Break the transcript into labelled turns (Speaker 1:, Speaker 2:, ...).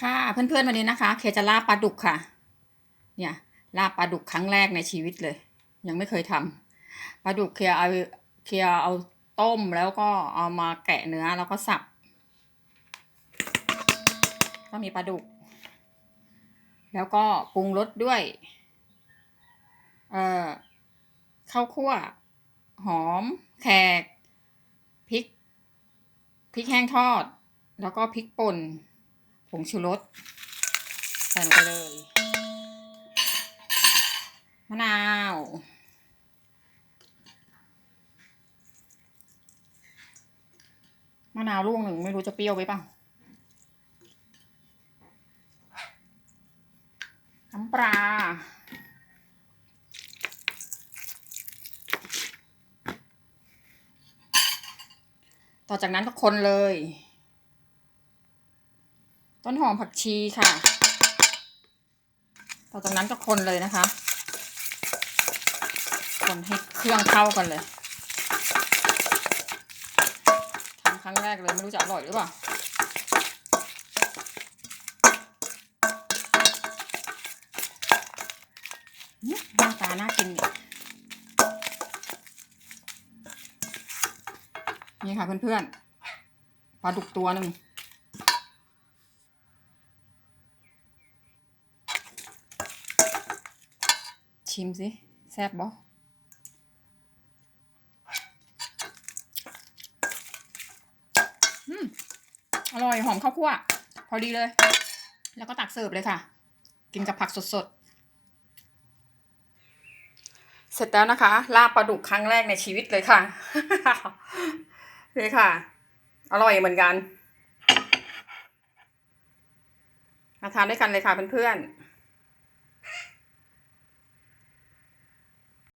Speaker 1: ค่ะเพื่อนๆวันนี้นะคะ เคจะลาบปลาดุกค่ะ เนี่ยลาบปลาดุกครั้งแรกในชีวิตเลย ยังไม่เคยทำปลาดุกเคียเอาเคียเอาต้มแล้วก็เอามาแกะเนื้อแล้วก็สับก็มีปลาดุก แล้วก็ปรุงรสด้วยเอ่อข้าวคั่ว หอม แขกพริกพริกแห้งทอด แล้วก็พริกป่น ผงชูรสใส่ลงไปเลย มะนาว มะนาวลูกหนึ่งไม่รู้จะเปรี้ยวไปเปล่าน้ำปลาต่อจากนั้นก็คนเลย ต้นหอมผักชีค่ะ ต่อจากนั้นก็คนเลยนะคะ คนให้เครื่องเข้ากันเลยทำครั้งแรกเลยไม่รู้จะอร่อยหรือเปล่าหน้าตาน่ากินเนี่ยนี่ค่ะเพื่อนๆปลาดุกตัวหนึ่ง ชิมสิ แซ่บบ่อืมอร่อยหอมข้าวคั่ว พอดีเลย แล้วก็ตักเสิร์ฟเลยค่ะ กินกับผักสดๆ เสร็จแล้วนะคะ ลาบปลาดุกครั้งแรกในชีวิตเลยค่ะนี่ค่ะ อร่อยเหมือนกัน มาทานด้วยกันเลยค่ะเพื่อนๆ